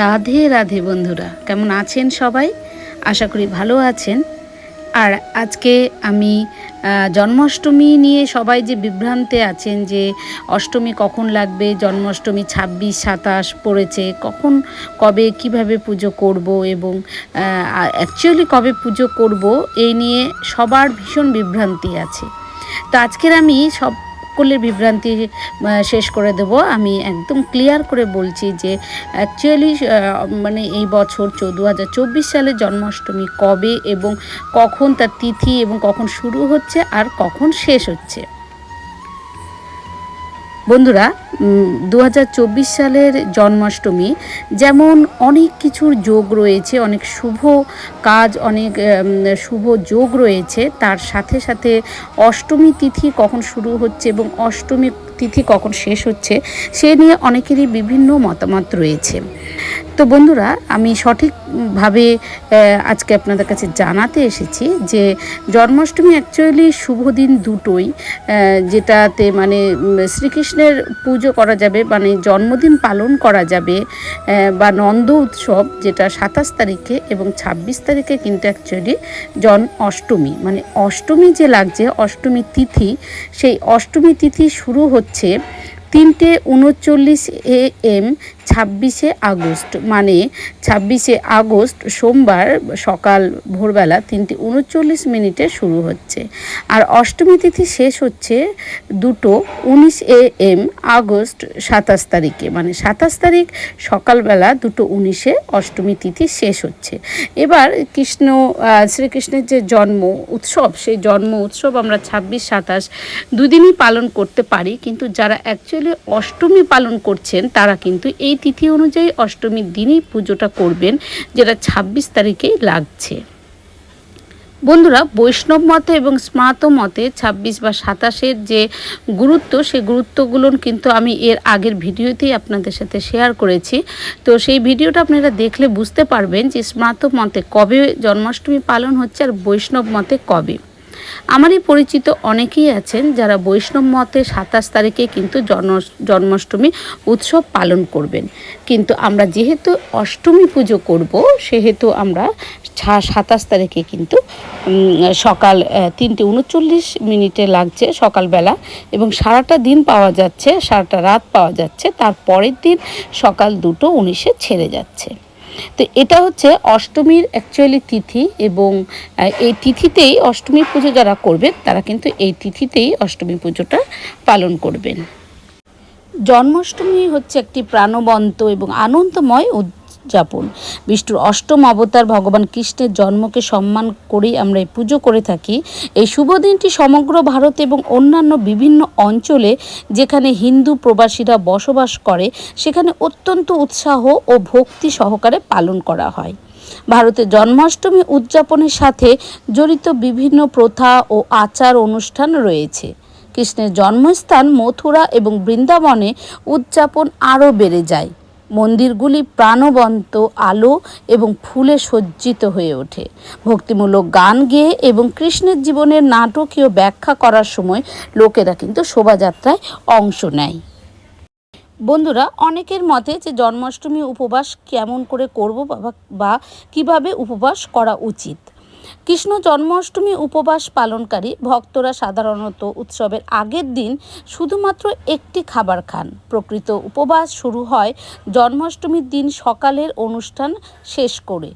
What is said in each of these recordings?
রাধে রাধে বন্ধুরা। কেমন আছেন সবাই? আশা করি ভালো আছেন। আর আজকে আমি জন্মাষ্টমী নিয়ে সবাই যে বিভ্রান্তে আছেন যে অষ্টমী কখন লাগবে, জন্মাষ্টমী ছাব্বিশ, সাতাশ পড়েছে, কখন, কবে কীভাবে পুজো করব এবং অ্যাকচুয়ালি কবে পুজো করব, এই নিয়ে সবার ভীষণ বিভ্রান্তি আছে। তো আজকের আমি সব সকলের বিভ্রান্তি শেষ করে দেব। আমি একদম ক্লিয়ার করে বলছি যে অ্যাকচুয়ালি মানে এই বছর দু হাজার চব্বিশ সালে জন্মাষ্টমী কবে এবং কখন তার তিথি এবং কখন শুরু হচ্ছে আর কখন শেষ হচ্ছে? বন্ধুরা দু হাজার চব্বিশ সালের জন্মাষ্টমী, যেমন অনেক কিছুর যোগ রয়েছে, অনেক শুভ কাজ, অনেক শুভ যোগ রয়েছে, তার সাথে সাথে অষ্টমী তিথি কখন শুরু হচ্ছে এবং অষ্টমী তিথি কখন শেষ হচ্ছে, সে নিয়ে অনেকেরই বিভিন্ন মতামত রয়েছে। তো বন্ধুরা, আমি সঠিকভাবে আজকে আপনাদের কাছে জানাতে এসেছি যে জন্মাষ্টমী অ্যাকচুয়ালি শুভ দিন দুটোই যেটাতে মানে শ্রীকৃষ্ণের পুজো করা যাবে মানে জন্মদিন পালন করা যাবে বা নন্দ উৎসব, যেটা সাতাশ তারিখে এবং ছাব্বিশ তারিখে কিন্তু অ্যাকচুয়ালি জন অষ্টমী। মানে অষ্টমী যে লাগছে, অষ্টমী তিথি, সেই অষ্টমী তিথি শুরু হচ্ছে তিনটে উনচল্লিশ এ এম ছাব্বিশে আগস্ট মানে ছাব্বিশে আগস্ট সোমবার সকাল ভোরবেলা তিনটে উনচল্লিশ মিনিটে শুরু হচ্ছে। আর অষ্টমী তিথি শেষ হচ্ছে দুটো উনিশ এ এম আগস্ট সাতাশ তারিখে মানে সাতাশ তারিখ সকালবেলা দুটো উনিশে অষ্টমী তিথি শেষ হচ্ছে। এবার কৃষ্ণ শ্রীকৃষ্ণের যে জন্ম উৎসব, সেই জন্ম উৎসব আমরা ছাব্বিশ, সাতাশ দুদিনই পালন করতে পারি, কিন্তু যারা অ্যাকচুয়ালি অষ্টমী পালন করছেন, তারা কিন্তু এই তিথি অনুযায়ী অষ্টমীর দিনই পুজোটা করবেন, যেটা ছাব্বিশ তারিখেই লাগছে। বন্ধুরা, বৈষ্ণব মতে এবং স্মার্ত মতে ছাব্বিশ বা সাতাশের যে গুরুত্ব, সেই গুরুত্বগুলো কিন্তু আমি এর আগের ভিডিওতেই আপনাদের সাথে শেয়ার করেছি। তো সেই ভিডিওটা আপনারা দেখলে বুঝতে পারবেন যে স্মার্ত মতে কবে জন্মাষ্টমী পালন হচ্ছে আর বৈষ্ণব মতে কবে। আমারই পরিচিত অনেকেই আছেন যারা বৈষ্ণব মতে সাতাশ তারিখে কিন্তু জন্ম, জন্মাষ্টমী উৎসব পালন করবেন। কিন্তু আমরা যেহেতু অষ্টমী পুজো করব, সেহেতু আমরা সাতাশ তারিখে কিন্তু সকাল তিনটে উনচল্লিশ মিনিটে লাগছে সকালবেলা এবং সারাটা দিন পাওয়া যাচ্ছে, সারাটা রাত পাওয়া যাচ্ছে, তার পরের দিন সকাল দুটো উনিশে ছেড়ে যাচ্ছে। তো এটা হচ্ছে অষ্টমীর অ্যাকচুয়ালি তিথি এবং এই তিথিতেই অষ্টমী পুজো যারা করবেন, তারা কিন্তু এই তিথিতেই অষ্টমী পুজোটা পালন করবেন। জন্মাষ্টমী হচ্ছে একটি প্রাণবন্ত এবং আনন্দময় উদযাপন। বিষ্ণুর অষ্টম অবতার ভগবান কৃষ্ণের জন্মকে সম্মান করেই আমরা এই পুজো করে থাকি। এই শুভ দিনটি সমগ্র ভারত এবং অন্যান্য বিভিন্ন অঞ্চলে যেখানে হিন্দু প্রবাসীরা বসবাস করে, সেখানে অত্যন্ত উৎসাহ ও ভক্তি সহকারে পালন করা হয়। ভারতে জন্মাষ্টমী উদযাপনের সাথে জড়িত বিভিন্ন প্রথা ও আচার অনুষ্ঠান রয়েছে। কৃষ্ণের জন্মস্থান মথুরা এবং বৃন্দাবনে উদযাপন আরও বেড়ে যায়। মন্দিরগুলি প্রাণবন্ত আলো এবং ফুলে সজ্জিত হয়ে ওঠে। ভক্তিমূলক গান গেয়ে এবং কৃষ্ণের জীবনের নাটকীয় ব্যাখ্যা করার সময় লোকেরা কিন্তু শোভাযাত্রায় অংশ নেয়। বন্ধুরা, অনেকের মতে যে জন্মাষ্টমী উপবাস কেমন করে করব বা- কীভাবে উপবাস করা উচিত? কৃষ্ণ জন্মাষ্টমী উপবাস পালনকারী ভক্তরা সাধারণত উৎসবের আগের দিন শুধুমাত্র একটি খাবার খান। প্রকৃত উপবাস শুরু হয় জন্মাষ্টমীর দিন সকালের অনুষ্ঠান শেষ করে।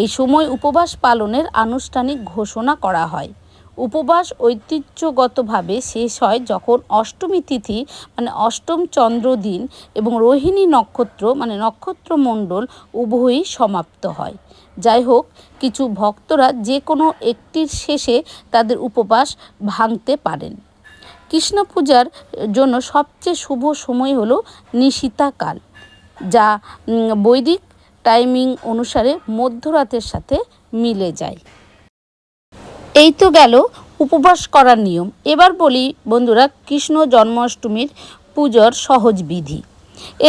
এই সময় উপবাস পালনের আনুষ্ঠানিক ঘোষণা করা হয়। উপবাস ঐতিহ্যগতভাবে শেষ হয় যখন অষ্টমী তিথি মানে অষ্টম চন্দ্র দিন এবং রোহিণী নক্ষত্র মানে নক্ষত্রমণ্ডল উভয়ই সমাপ্ত হয়। যাই হোক কিছু ভক্তরা যে কোনো একটির শেষে তাদের উপবাস ভাঙতে পারেন। কৃষ্ণ পূজার জন্য সবচেয়ে শুভ সময় হলো নিশিতাকাল যা বৈদিক টাইমিং অনুসারে মধ্যরাতের সাথে মিলে যায়। এই তো গেল উপবাস করার নিয়ম। এবার বলি বন্ধুরা, কৃষ্ণ জন্মাষ্টমীর পুজোর সহজ বিধি।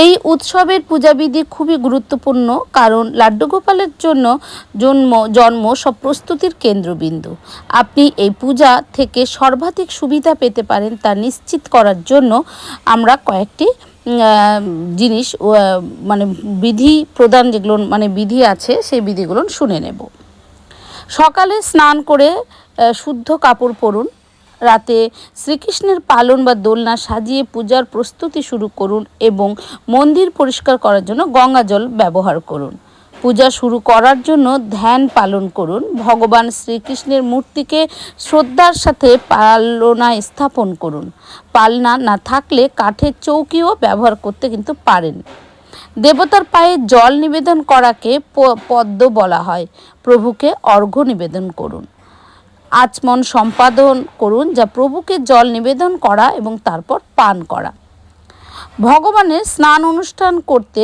এই উৎসবের পূজাবিধি খুবই গুরুত্বপূর্ণ, কারণ লাড্ডু গোপালের জন্য জন্ম জন্ম সব প্রস্তুতির কেন্দ্রবিন্দু। আপনি এই পূজা থেকে সর্বাধিক সুবিধা পেতে পারেন তা নিশ্চিত করার জন্য আমরা কয়েকটি জিনিস মানে বিধি প্রদান যেগুলো মানে বিধি আছে সেই বিধিগুলো শুনে নেব। সকালে স্নান করে শুদ্ধ কাপড় পরুন। রাতে শ্রীকৃষ্ণের পালন বা দোলনা সাজিয়ে পূজার প্রস্তুতি শুরু করুন এবং মন্দির পরিষ্কার করার জন্য গঙ্গা জল ব্যবহার করুন। পূজা শুরু করার জন্য ধ্যান পালন করুন। ভগবান শ্রীকৃষ্ণের মূর্তিকে শ্রদ্ধার সাথে পালনা স্থাপন করুন। পালনা না থাকলে কাঠের চৌকিও ব্যবহার করতে কিন্তু পারেন। দেবতার পায়ে জল নিবেদন করাকে পদ্ম বলা হয়। প্রভুকে অর্ঘ্য নিবেদন করুন। আচমন সম্পাদন করুন, যা প্রভুকে জল নিবেদন করা এবং তারপর পান করা। ভগবানের স্নান অনুষ্ঠান করতে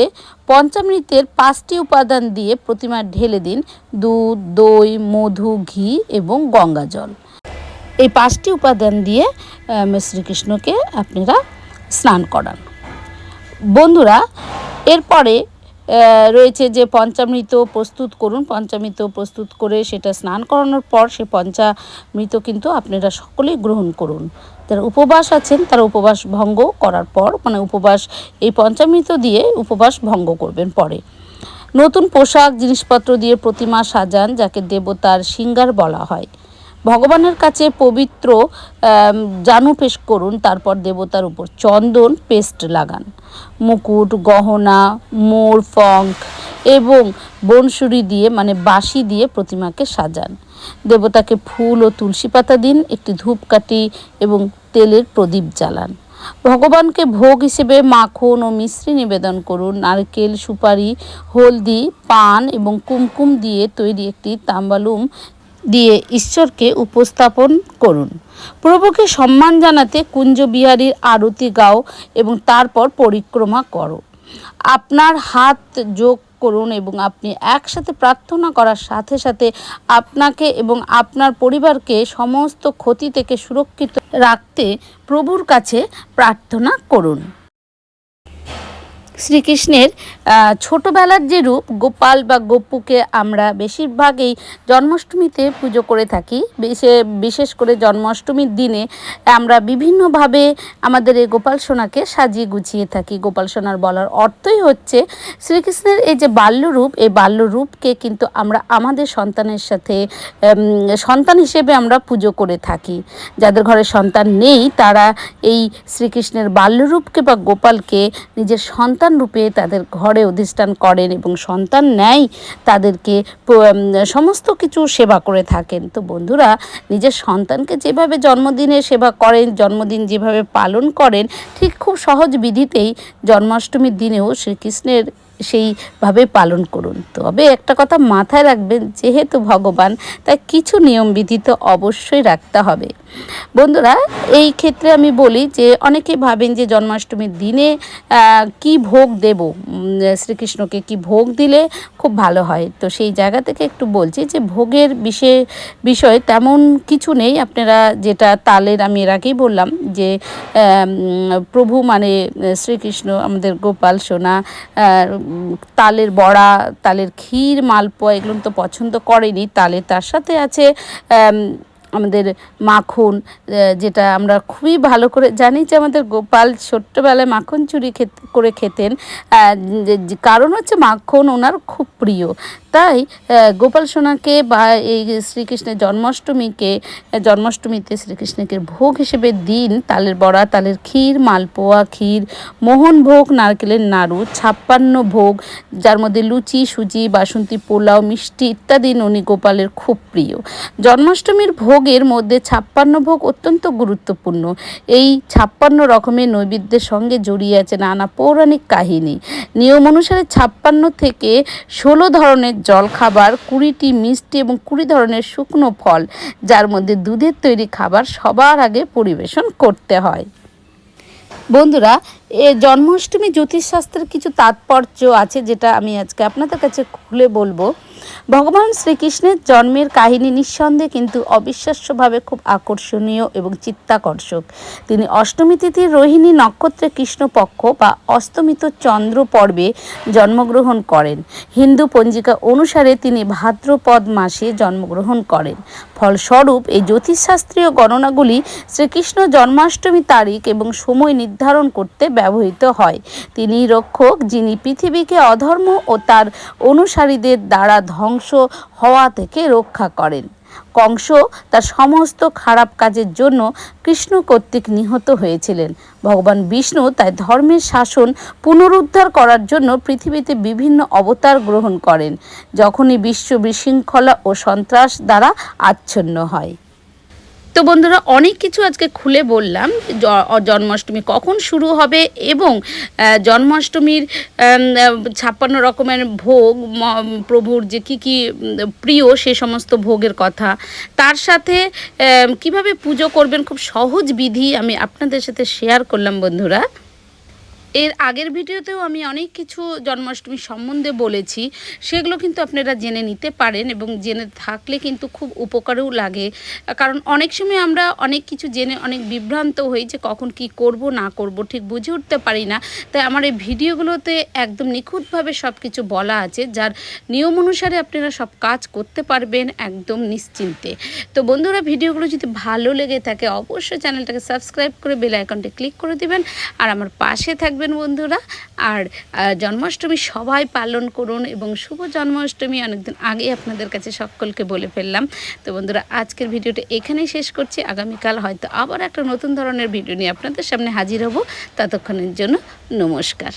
পঞ্চামৃতের পাঁচটি উপাদান দিয়ে প্রতিমা ঢেলে দিন, দুধ, দই, মধু, ঘি এবং গঙ্গা জল। এই পাঁচটি উপাদান দিয়ে শ্রীকৃষ্ণকে আপনারা স্নান করান। বন্ধুরা, এরপরে রয়েছে যে পঞ্চামৃত প্রস্তুত করুন, পঞ্চামৃত প্রস্তুত করে সেটা স্নান করানোর পর সে পঞ্চামৃত কিন্তু আপনারা সকলেই গ্রহণ করুন। যারা উপবাস আছেন, তারা উপবাস ভঙ্গ করার পর মানে উপবাস, এই পঞ্চামৃত দিয়ে উপবাস ভঙ্গ করবেন পরে। নতুন পোশাক, জিনিসপত্র দিয়ে প্রতিমা সাজান, যাকে দেবতার সিঙ্গার বলা হয়। ভগবানের কাছে পবিত্র জানু পেশ করুন, তারপর দেবতার উপর চন্দন পেস্ট লাগান। মুকুট, গহনা, মোর, ফঙ্ক এবং বনসুরি দিয়ে মানে বাঁশি দিয়ে প্রতিমাকে সাজান। দেবতাকে ফুল ও তুলসী পাতা দিন, একটি ধূপকাঠি এবং তেলের প্রদীপ জ্বালান। ভগবানকে ভোগ হিসেবে মাখন ও মিশ্রি নিবেদন করুন। নারকেল, সুপারি, হলদি, পান এবং কুমকুম দিয়ে তৈরি একটি তাম্বালুম দিয়ে ঈশ্বরকে উপস্থাপন করুন। প্রভুকে সম্মান জানাতে কুঞ্জবিহারীর আরতি গাও এবং তারপর পরিক্রমা করো। আপনার হাত যোগ করুন এবং আপনি একসাথে প্রার্থনা করার সাথে সাথে আপনাকে এবং আপনার পরিবারকে সমস্ত ক্ষতি থেকে সুরক্ষিত রাখতে প্রভুর কাছে প্রার্থনা করুন। শ্রীকৃষ্ণের ছোটবেলার যে রূপ, গোপাল বা গপ্পুকে আমরা বেশিরভাগই জন্মাষ্টমীতে পুজো করে থাকি। বিশে- বিশেষ করে জন্মাষ্টমীর দিনে আমরা বিভিন্নভাবে আমাদের এই গোপাল সোনাকে সাজিয়ে গুছিয়ে থাকি। গোপাল সোনার বলার অর্থই হচ্ছে শ্রীকৃষ্ণের এই যে বাল্যরূপ এই বাল্যরূপকে কিন্তু আমরা আমাদের সন্তানের সাথে সন্তান হিসেবে আমরা পুজো করে থাকি। যাদের ঘরে সন্তান নেই, তারা এই শ্রীকৃষ্ণের বাল্যরূপকে বা গোপালকে নিজের সন্তান রূপে তাদের ঘরে অধিষ্ঠান করেন এবং সন্তান নেয় তাদেরকে সমস্ত কিছু সেবা করে থাকেন। তো বন্ধুরা, নিজের সন্তানকে যেভাবে জন্মদিনে সেবা করেন, জন্মদিন যেভাবে পালন করেন, ঠিক খুব সহজ বিধিতেই জন্মাষ্টমীর দিনেও শ্রীকৃষ্ণের সেইভাবে পালন করুন। তবে একটা কথা মাথায় রাখবেন, যেহেতু ভগবান, তাই কিছু নিয়মবিধি তো অবশ্যই রাখতে হবে। বন্ধুরা, এই ক্ষেত্রে আমি বলি যে অনেকে ভাবেন যে, জন্মাষ্টমীর দিনে কি ভোগ দেব? শ্রীকৃষ্ণকে কি ভোগ দিলে খুব ভালো হয়? তো সেই জায়গা থেকে একটু বলছি যে, ভোগের বিষয়ে, বিষয় তেমন কিছু নেই। আপনারা যেটা তালের, আমি এর আগেই বললাম যে প্রভু মানে শ্রীকৃষ্ণ, আমাদের গোপাল সোনা তালের বড়া তালের ক্ষীর মালপোয়া এগুলো তো পছন্দ করেনি। তালে তার সাথে আছে আমাদের মাখন যেটা আমরা খুবই ভালো করে জানি যে আমাদের গোপাল ছোট্টবেলায় মাখন চুরি করে খেতেন। কারণ হচ্ছে মাখন ওনার খুব প্রিয়। তাই গোপাল সোনাকে বা এই শ্রীকৃষ্ণের জন্মাষ্টমীকে জন্মাষ্টমীতে শ্রীকৃষ্ণকে ভোগ হিসেবে দিন। তালের বড়া, তালের ক্ষীর, মালপোয়া, ক্ষীর, মোহন ভোগ, নারকেলের নাড়ু, ছাপ্পান্ন ভোগ, যার মধ্যে লুচি, সুজি, বাসন্তী পোলাও, মিষ্টি ইত্যাদি ননী গোপালের খুব প্রিয়। জন্মাষ্টমীর ভোগের মধ্যে ছাপ্পান্ন ভোগ অত্যন্ত গুরুত্বপূর্ণ। এই ছাপ্পান্ন রকমের নৈবেদ্যের সঙ্গে জড়িয়ে আছে নানা পৌরাণিক কাহিনী। নিয়ম অনুসারে ছাপ্পান্ন থেকে ষোলো ধরনের জলখাবার, কুড়িটি মিষ্টি এবং কুড়ি ধরনের শুকনো ফল, যার মধ্যে দুধের তৈরি খাবার সবার আগে পরিবেশন করতে হয়। বন্ধুরা, এ জন্মাষ্টমী জ্যোতিষশাস্ত্রের কিছু তাৎপর্য আছে যেটা আমি আজকে আপনাদের কাছে খুলে বলব। ভগবান শ্রীকৃষ্ণের জন্মের কাহিনী নিঃসন্দেহে কিন্তু অবিশ্বাস্যভাবে খুব আকর্ষণীয় এবং চিত্তাকর্ষক। তিনি অষ্টমী তিথির রোহিণী নক্ষত্রে কৃষ্ণপক্ষ বা অস্তমিত চন্দ্র পর্বে জন্মগ্রহণ করেন। হিন্দু পঞ্জিকা অনুসারে তিনি ভাদ্রপদ মাসে জন্মগ্রহণ করেন। ফলস্বরূপ এই জ্যোতিষশাস্ত্রীয় গণনাগুলি শ্রীকৃষ্ণ জন্মাষ্টমী তারিখ এবং সময় নির্ধারণ করতে ব্যবহৃত হয়। তিনি রক্ষক যিনি পৃথিবীকে অধর্ম ও তার অনুসারীদের দ্বারা ধ্বংস হওয়া থেকে রক্ষা করেন। কংস তার সমস্ত খারাপ কাজের জন্য কৃষ্ণ কর্তৃক নিহত হয়েছিলেন। ভগবান বিষ্ণু তাই ধর্মের শাসন পুনরুদ্ধার করার জন্য পৃথিবীতে বিভিন্ন অবতার গ্রহণ করেন, যখনই বিশ্ব বিশৃঙ্খলা ও সন্ত্রাস দ্বারা আচ্ছন্ন হয়। তো বন্ধুরা, অনেক কিছু আজকে খুলে বললাম। জন্মাষ্টমী কখন শুরু হবে এবং জন্মাষ্টমীর ছাপ্পান্ন রকমের ভোগ প্রভুর যে কী কী প্রিয় সে সমস্ত ভোগের কথা, তার সাথে কীভাবে পুজো করবেন, খুব সহজ বিধি আমি আপনাদের সাথে শেয়ার করলাম বন্ধুরা। এর আগের ভিডিওতেও আমি অনেক কিছু জন্মাষ্টমী সম্বন্ধে বলেছি, সেগুলো কিন্তু আপনারা জেনে নিতে পারেন এবং জেনে থাকলে কিন্তু খুব উপকারেও লাগে। কারণ অনেক সময় আমরা অনেক কিছু জেনে অনেক বিভ্রান্ত হই যে কখন কি করব, না করব, ঠিক বুঝে উঠতে পারি না। তাই আমার এই ভিডিওগুলোতে একদম নিখুঁতভাবে সব কিছু বলা আছে, যার নিয়ম অনুসারে আপনারা সব কাজ করতে পারবেন একদম নিশ্চিন্তে। তো বন্ধুরা, ভিডিওগুলো যদি ভালো লেগে থাকে, অবশ্যই চ্যানেলটাকে সাবস্ক্রাইব করে বেল আইকনটি ক্লিক করে দিবেন, আর আমার পাশে থাকবেন বন্ধুরা। আর জন্মাষ্টমী সবাই পালন করুন এবং শুভ জন্মাষ্টমী অনেকদিন আগে আপনাদের কাছে সকলকে বলে ফেললাম। তো বন্ধুরা, আজকের ভিডিওটা এখানেই শেষ করছি। আগামীকাল হয়তো আবার একটা নতুন ধরনের ভিডিও নিয়ে আপনাদের সামনে হাজির হব। ততক্ষণের জন্য নমস্কার।